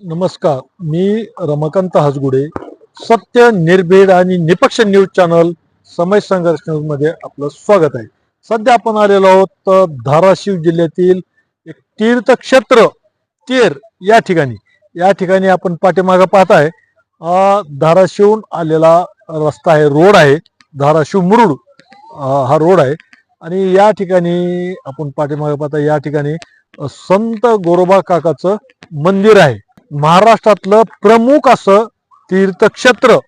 नमस्कार मी रमाकांत हसगुडे सत्य निर्भीड आणि निपक्ष न्यूज चॅनल समय संघर्ष न्यूजमध्ये आपलं स्वागत आहे. सध्या आपण आलेलो आहोत धाराशिव जिल्ह्यातील एक तीर्थक्षेत्र तीर या ठिकाणी. या ठिकाणी आपण पाठीमागं पाहताय आहे धाराशिवहून आलेला रस्ता आहे रोड आहे धाराशिव मुरुड हा रोड आहे. आणि या ठिकाणी आपण पाठीमागे पाहता या ठिकाणी संत गोरोबा काकाचं मंदिर आहे. महाराष्ट्रातलं प्रमुख असं तीर्थक्षेत्र.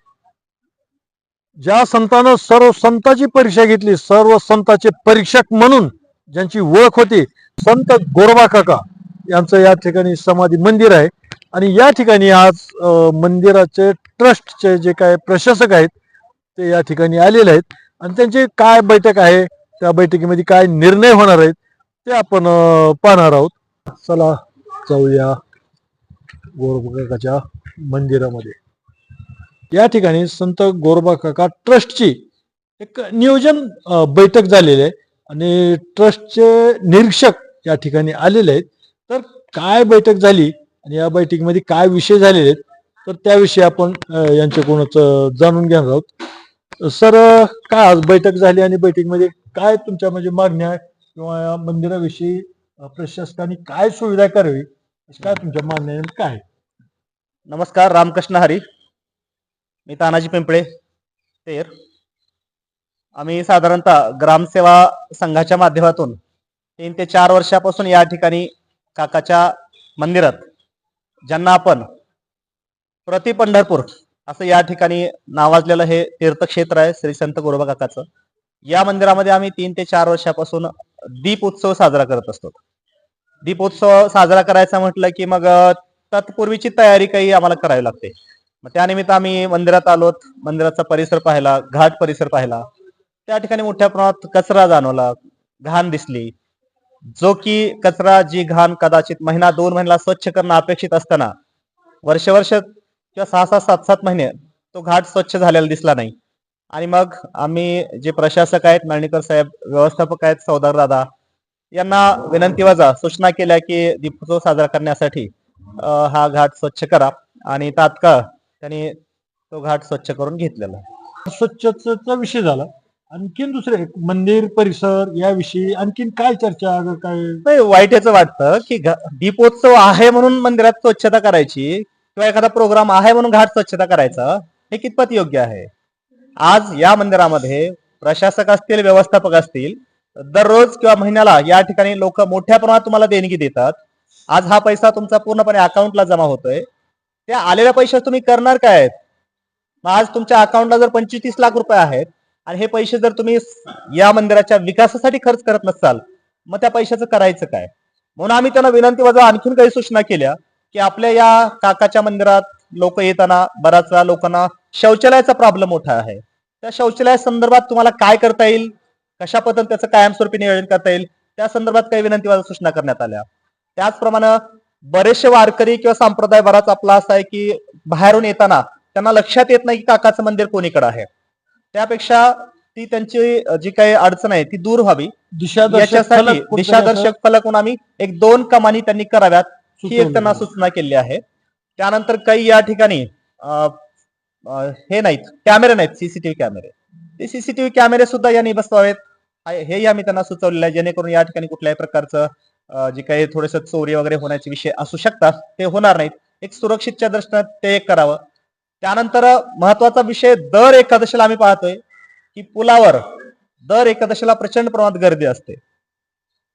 ज्या संतानं सर्व संतांची परीक्षा घेतली सर्व संतांचे परीक्षक म्हणून ज्यांची ओळख होती संत गोरबा काका यांचं या ठिकाणी समाधी मंदिर आहे. आणि या ठिकाणी आज मंदिराचे ट्रस्टचे जे काय प्रशासक आहेत ते या ठिकाणी आलेले आहेत. आणि त्यांची काय बैठक आहे त्या बैठकीमध्ये काय निर्णय होणार आहेत ते आपण पाहणार आहोत. चला जाऊया. गोरोबाकाकाच्या मंदिरामध्ये. या ठिकाणी संत गोरोबाकाका ट्रस्टची एक नियोजन बैठक झालेली आहे आणि ट्रस्टचे निरीक्षक या ठिकाणी आलेले आहेत. तर काय बैठक झाली आणि या बैठकीमध्ये काय विषय झालेले आहेत तर त्याविषयी आपण यांच्याकडूनच जाणून घेणार आहोत. सर काय आज बैठक झाली आणि बैठकीमध्ये काय तुमच्या म्हणजे मागण्या किंवा या मंदिराविषयी प्रशासकाने काय सुविधा करावी काय तुमच्या मागण्या काय आहे? नमस्कार रामकृष्ण हरी. मी तानाजी पिंपळे तेर. आम्ही साधारणतः ग्रामसेवा संघाच्या माध्यमातून तीन ते चार वर्षापासून या ठिकाणी काकाच्या मंदिरात ज्यांना आपण प्रति पंढरपूर असं या ठिकाणी नावाजलेलं हे तीर्थक्षेत्र आहे श्री संत गोरोबा काकाचं या मंदिरामध्ये आम्ही तीन ते चार वर्षापासून दीप उत्सव साजरा करत असतो. दीपोत्सव साजरा करायचा म्हटलं की मग तत्पूर्वीची तयारी काही आम्हाला करावी लागते. मग त्यानिमित्त आम्ही मंदिरात आलोत मंदिराचा परिसर पाहिला घाट परिसर पाहिला. त्या ठिकाणी मोठ्या प्रमाणात कचरा जाणवला घाण दिसली. जो की कचरा जी घाण कदाचित महिना दोन महिन्याला स्वच्छ करणं अपेक्षित असताना वर्ष वर्ष किंवा सहा सहा सात सात महिने तो घाट स्वच्छ झालेला दिसला नाही. आणि मग आम्ही जे प्रशासक आहेत नळणीकर साहेब व्यवस्थापक आहेत सौदार दादा यांना विनंती वजा सूचना केल्या की दीपोत्सव साजरा करण्यासाठी हा घाट स्वच्छ करा आणि तात्काळ त्यांनी तो घाट स्वच्छ करून घेतलेला. स्वच्छतेचा विषय झाला. आणखीन दुसरे मंदिर परिसर याविषयी आणखीन काय चर्चा काय? नाही वाईट याचं वाटतं की दीपोत्सव आहे म्हणून मंदिरात स्वच्छता करायची किंवा एखादा प्रोग्राम आहे म्हणून घाट स्वच्छता करायचा हे कितपत योग्य आहे? आज या मंदिरामध्ये प्रशासक असतील व्यवस्थापक असतील दररोज किंवा महिन्याला या ठिकाणी लोक मोठ्या प्रमाणात तुम्हाला देणगी देतात. आज हा पैसा तुमचा पूर्णपणे अकाउंटला जमा होतोय. त्या आलेल्या पैशात तुम्ही करणार काय आहेत? मग आज तुमच्या अकाउंटला जर पंचवीस तीस लाख रुपये आहेत आणि हे पैसे जर तुम्ही या मंदिराच्या विकासासाठी खर्च करत नसाल मग त्या पैशाचं करायचं काय? म्हणून आम्ही त्यांना विनंती वजा आणखीन काही सूचना केल्या की आपल्या या काकाच्या मंदिरात लोक येताना बऱ्याच वेळा लोकांना शौचालयाचा प्रॉब्लेम मोठा आहे. त्या शौचालया संदर्भात तुम्हाला काय करता येईल? कशा पद्धतीने त्याचं कायमस्वरूपी नियोजन करता येईल त्या संदर्भात काही विनंती सूचना करण्यात आल्या. त्याचप्रमाणे बरेचसे वारकरी किंवा संप्रदाय बराच आपला असा आहे की बाहेरून येताना त्यांना लक्षात येत नाही की काकाचं मंदिर कोणीकडे आहे. त्यापेक्षा ती त्यांची जी काही अडचण आहे ती दूर व्हावी. दिशादर्शक याच्यासाठी दिशादर्शक फलक म्हणून आम्ही एक दोन कमानी त्यांनी कराव्यात ही एक त्यांना. सूचना केली आहे. त्यानंतर काही या ठिकाणी हे नाहीत कॅमेरे नाहीत सीसीटीव्ही कॅमेरे. ते सीसीटीव्ही कॅमेरे सुद्धा यांनी बसवावेत हेही आम्ही त्यांना सुचवलेलं आहे जेणेकरून या ठिकाणी कुठल्याही प्रकारचं जे काही थोडस चोरी वगैरे होण्याचे विषय असू शकतात ते होणार नाहीत. एक सुरक्षितच्या दृष्टीने ते एक करावं. त्यानंतर महत्त्वाचा विषय दर एकादशीला आम्ही पाहतोय की पुलावर दर एकादशीला प्रचंड प्रमाणात गर्दी असते.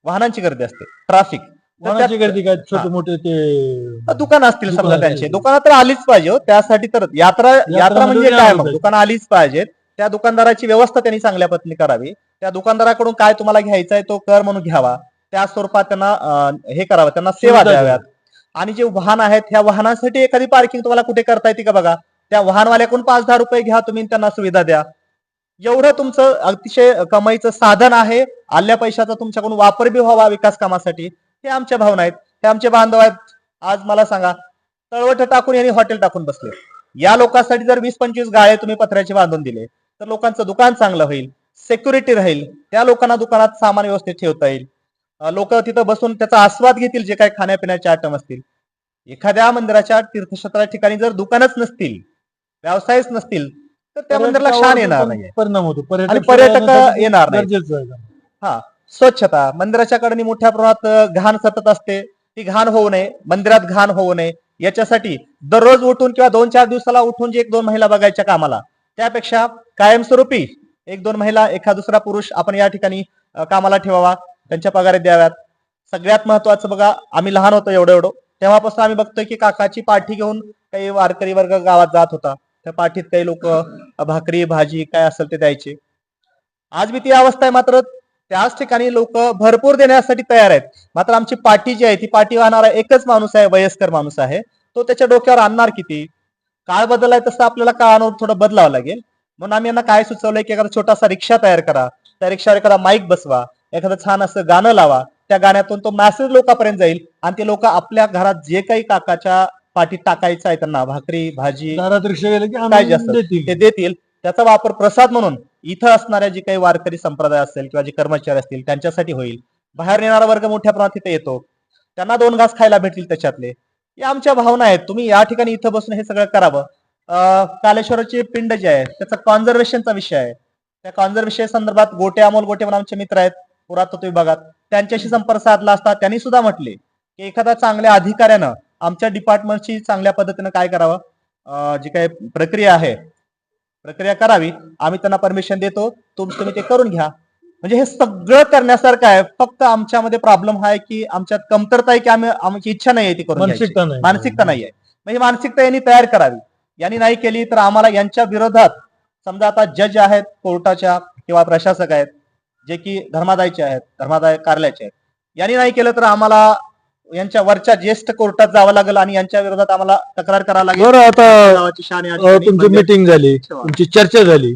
वाहनांची गर्दी असते. ट्रॅफिक. वाहनाची गर्दी काय? छोटे मोठे ते दुकान असतील समजा त्यांचे. आहेत. दुकानं तर आलीच पाहिजे हो. त्यासाठी तर यात्रा यात्रा म्हणजे म्हणजे काय मग. दुकानं आलीच पाहिजेत. त्या दुकानदाराची व्यवस्था त्यांनी चांगल्या पद्धतीने करावी. त्या दुकानदाराकडून काय तुम्हाला घ्यायचा आहे तो कर म्हणून घ्यावा. त्या स्वरूपात त्यांना हे करावं त्यांना सेवा द्याव्यात. आणि जे वाहन आहेत ह्या वाहनांसाठी एखादी पार्किंग तुम्हाला कुठे करता येते का बघा? त्या वाहनवाल्याकडून पाच दहा रुपये घ्या तुम्ही त्यांना सुविधा द्या. एवढं तुमचं अतिशय कमाईचं साधन आहे. आल्या पैशाचा तुमच्याकडून वापर बी व्हावा विकास कामासाठी. हे आमच्या भावना आहेत. हे आमचे बांधव आहेत. आज मला सांगा तळवट टाकून यांनी हॉटेल टाकून बसले. या लोकांसाठी जर वीस पंचवीस गाळे तुम्ही पत्र्याचे बांधून दिले तर लोकांचं दुकान चांगलं होईल. सेक्युरिटी राहील. त्या लोकांना दुकानात सामान व्यवस्थित ठेवता येईल. लोक तिथं बसून त्याचा आस्वाद घेतील जे काही खाण्यापिण्याचे आयटम असतील. एखाद्या मंदिराच्या तीर्थक्षेत्राच्या ठिकाणी जर दुकानच नसतील व्यवसायच नसतील तर त्या मंदिराला शान येणार नाही परिणाम होतो. पर्यटक आणि पर्यटक येण्यासाठी येणार नाही. आहे. स्वच्छता. मंदिराच्या कडनी मोठ्या प्रमाणात घाण सतत असते. ती घाण होऊ नये. मंदिरात घाण होऊ नये. याच्यासाठी दररोज उठून किंवा दोन चार दिवसाला उठून जे एक दोन महिला बघायच्या कामाला त्यापेक्षा कायमस्वरूपी एक दोन महिला एखाद दुसरा पुरुष आपण या ठिकाणी कामाला ठेवावा त्यांच्या पगारे द्याव्यात. सगळ्यात महत्वाचं बघा आम्ही लहान होतो एवढं एवढं. तेव्हापासून आम्ही बघतोय की काकाची पाठी घेऊन काही वारकरी वर्ग गावात जात होता. त्या पाठीत काही लोक भाकरी भाजी काय असेल ते द्यायचे. आज बी ती अवस्था आहे मात्र त्याच ठिकाणी लोक भरपूर देण्यासाठी तयार आहेत. मात्र आमची पाठी जी आहे ती पाठी वाहणारा एकच माणूस आहे वयस्कर माणूस आहे. तो त्याच्या डोक्यावर आणणार किती? काळ बदललाय तसं आपल्याला काळानुसार थोडं बदलावं लागेल. म्हणून आम्ही यांना काय सुचवलंय की एखादा छोटासा रिक्षा तयार करा. त्या रिक्षावर एखादा माईक बसवा एखादं छान असं गाणं लावा. त्या गाण्यातून तो मेसेज लोकांपर्यंत जाईल आणि ते लोक आपल्या घरात जे काही काकाच्या पाठीत टाकायचं आहे त्यांना भाकरी भाजी दारात रिक्षा गेले की काय आम्ही जास्त देतील. ते देतील. त्याचा वापर प्रसाद म्हणून इथं असणाऱ्या जे काही वारकरी संप्रदाय असेल किंवा जे कर्मचारी असतील त्यांच्यासाठी होईल. बाहेर येणारा वर्ग मोठ्या प्रमाणात इथे येतो. त्यांना दोन घास खायला भेटतील त्याच्यातले. या आमच्या भावना आहेत. तुम्ही या ठिकाणी इथं बसून हे सगळं करावं. कालेश्वराची पिंड जे आहे त्याचा कॉन्झर्वेशनचा विषय आहे. त्या कॉन्झर्वेशन संदर्भात गोटे अमोल गोटे म्हणून आमचे मित्र आहेत पुरातत्व विभागात. त्यांच्याशी संपर्क साधला असता त्यांनी सुद्धा म्हटले की एखाद्या चांगल्या अधिकाऱ्यानं आमच्या डिपार्टमेंटची चांगल्या पद्धतीनं काय करावं? जी काही प्रक्रिया आहे प्रक्रिया करावी. आम्ही त्यांना परमिशन देतो. तुम तुम्ही ते करून घ्या. म्हणजे हे सगळं करण्यासारखं आहे. फक्त आमच्यामध्ये प्रॉब्लेम आहे की आमच्यात कमतरता आहे की आम्ही आमची इच्छा नाही आहे ती करून मानसिकता नाही. आहे म्हणजे मानसिकता यांनी तयार करावी. यांनी नाही केली तर आम्हाला यांच्या विरोधात समजा आता जज आहेत कोर्टाच्या किंवा प्रशासक आहेत जे की धर्मादायचे आहेत धर्मादाय कार्यालयाचे आहेत. यांनी नाही केलं तर आम्हाला यांच्या वरच्या ज्येष्ठ कोर्टात जावं लागेल आणि यांच्या विरोधात आम्हाला तक्रार करावी लागेल. बरं आता तुमची मीटिंग झाली. तुमची चर्चा झाली.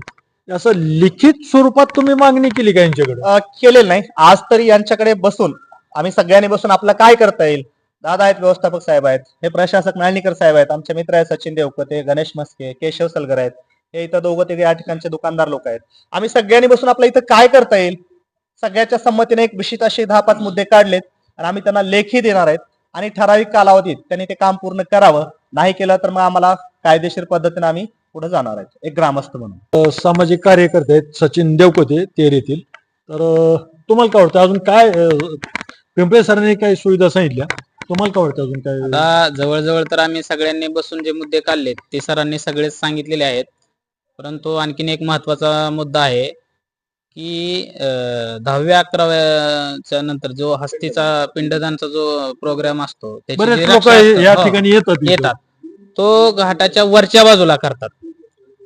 असं लिखित स्वरूपात तुम्ही मागणी केली का यांच्याकडे? केलेलं नाही. आज तरी यांच्याकडे बसून आम्ही सगळ्यांनी बसून आपलं काय करता येईल दादा आहेत व्यवस्थापक साहेब आहेत. हे प्रशासक नाळणीकर साहेब आहेत. आमचे मित्र आहेत सचिन देवकते गणेश मस्के केशव सलगर आहेत. हे इथं दोघं तिघे या ठिकाणचे दुकानदार लोक आहेत. आम्ही सगळ्यांनी बसून आपल्या इथं काय करता येईल? सगळ्याच्या संमतीने एक विशिष्ट असे दहा पाच मुद्दे काढलेत आणि आम्ही त्यांना लेखी देणार आहेत. आणि ठराविक कालावधीत त्यांनी ते काम पूर्ण करावं. नाही केलं तर मग आम्हाला कायदेशीर पद्धतीने आम्ही पुढे जाणार आहेत. एक ग्रामस्थ म्हणून. सामाजिक कार्यकर्ते आहेत सचिन देवकोते ते येथील. तर तुम्हाला काय वाटतं? अजून काय पिंपळे सरांनी काही सुविधा सांगितल्या? तुम्हाला काय वाटतं अजून काय? आता जवळजवळ तर आम्ही सगळ्यांनी बसून जे मुद्दे काढलेत ते सरांनी सगळेच सांगितलेले आहेत. परंतु आणखीन एक महत्त्वाचा मुद्दा आहे की अं, दहाव्या अकराव्याच्या नंतर जो हस्तीचा पिंडदानचा जो प्रोग्राम असतो त्याची जी बरेच लोक रक्षा असते- या हो, ठिकाणी येतात इथं. येतात. तो घाटाच्या वरच्या बाजूला करतात.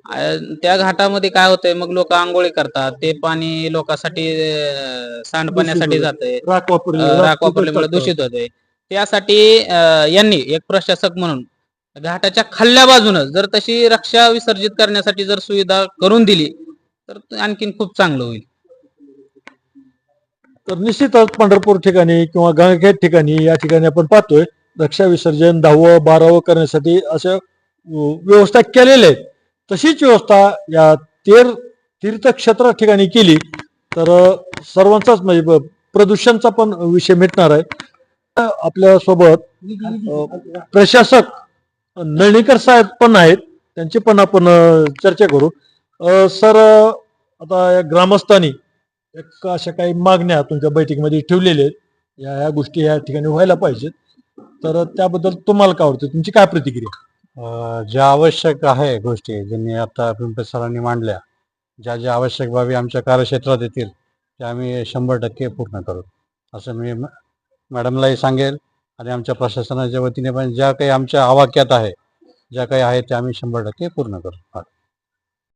अं, त्या घाटामध्ये काय होतंय मग लोक आंघोळी करतात ते पाणी लोकांसाठी अं, सांडपाण्यासाठी दूषित राख वापरली राख वापरल्यामुळे. दूषित होते त्यासाठी यांनी एक प्रशासक म्हणून घाटाच्या खाल्ल्या बाजून जर तशी रक्षा विसर्जित करण्यासाठी जर सुविधा करून दिली तर आणखीन खूप चांगलं होईल. तर निश्चितच पंढरपूर ठिकाणी किंवा गंगाखेड ठिकाणी या ठिकाणी आपण पाहतोय रक्षा विसर्जन दहावं बारावं करण्यासाठी अशा व्यवस्था केलेल्या आहेत. तशीच व्यवस्था या तेर तीर्थक्षेत्र ठिकाणी केली तर सर्वांचाच म्हणजे प्रदूषणचा पण विषय मिटणार आहे. आपल्यासोबत प्रशासक नळणीकर साहेब पण आहेत. त्यांची पण आपण चर्चा करू. सर आता या ग्रामस्थांनी एक अशा काही मागण्या तुमच्या बैठकीमध्ये ठेवलेल्या आहेत. या या गोष्टी या ठिकाणी व्हायला पाहिजेत. तर त्याबद्दल तुम्हाला काय वाटतं? तुमची काय प्रतिक्रिया? ज्या आवश्यक आहे गोष्टी ज्यांनी आता पिंपे सरांनी मांडल्या ज्या ज्या आवश्यक बाबी आमच्या कार्यक्षेत्रात येतील त्या आम्ही शंभर टक्के पूर्ण करू. असं मी मॅडमलाही सांगेल आणि आमच्या प्रशासनाच्या वतीने पण ज्या काही आमच्या आवाक्यात आहे ज्या काही आहे त्या आम्ही शंभर टक्के पूर्ण करू.